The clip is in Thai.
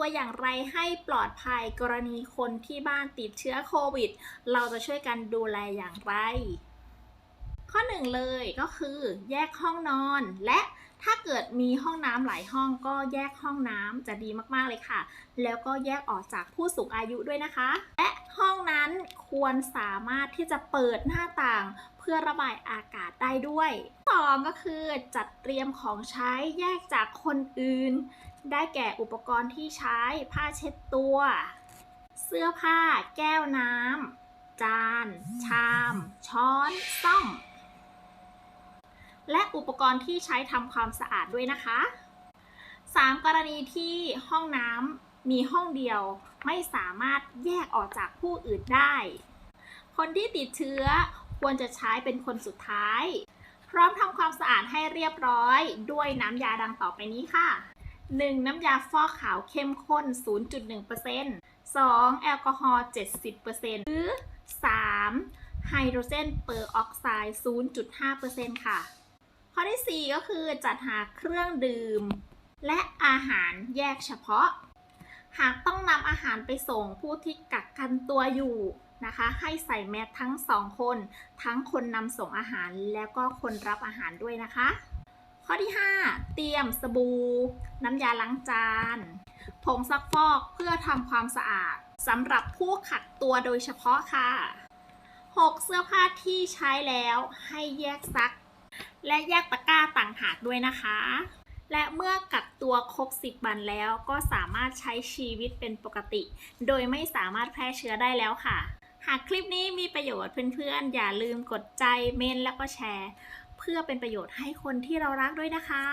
ตัวอย่างไรให้ปลอดภัยกรณีคนที่บ้านติดเชื้อโควิด เราจะช่วยกันดูแลอย่างไร ข้อหนึ่งเลยก็คือแยกห้องนอน และถ้าเกิดมีห้องน้ำหลายห้องก็แยกห้องน้ำจะดีมากๆเลยค่ะ แล้วก็แยกออกจากผู้สูงอายุด้วยนะคะ และ ห้องนั้นควรสามารถที่จะเปิดหน้าต่างเพื่อระบายอากาศได้ด้วยสองก็คือจัดเตรียมของใช้แยกจากคนอื่น ได้แก่อุปกรณ์ที่ใช้ผ้าเช็ดตัว เสื้อผ้า แก้วน้ำจาน ชาม ช้อนซ่อม และอุปกรณ์ที่ใช้ทำความสะอาดด้วยนะคะ 3. กรณีที่ห้องน้ำ มีห้องเดียวไม่สามารถแยกออกจากผู้อื่นได้ คนที่ติดเชื้อควรจะใช้เป็นคนสุดท้าย พร้อมทำความสะอาดให้เรียบร้อย ด้วยน้ำยาดังต่อไปนี้ค่ะ 1. น้ำยาฟอกขาวเข้มข้น 0.1% 2. แอลกอฮอล์ 70%หรือ 3. ไฮโดรเจนเปอร์ออกไซด์ 0.5%ค่ะ ข้อที่ 4 ก็คือจัดหาเครื่องดื่ม และอาหารแยกเฉพาะ หากต้องนำอาหารไปส่งผู้ที่กักกันตัวอยู่นะคะ ให้ใส่แมสทั้งสองคน ทั้งคนนำส่งอาหารแล้วก็คนรับอาหารด้วยนะคะ ข้อที่ 5 เตรียมสบู่น้ำยาล้างจานผงซักฟอกเพื่อทำความสะอาดสำหรับผู้ขักตัวโดยเฉพาะค่ะ 6. เสื้อผ้าที่ใช้แล้วให้แยกซัก และแยกตะกร้าต่างหากด้วยนะคะ และเมื่อกักตัวครบ 10 วันแล้วก็สามารถใช้ชีวิตเป็นปกติ โดยไม่สามารถแพร่เชื้อได้แล้วค่ะ หากคลิปนี้มีประโยชน์เพื่อนๆ อย่าลืมกดใจเมนแล้วก็แชร์ เพื่อเป็นประโยชน์ให้คนที่เรารักด้วยนะคะ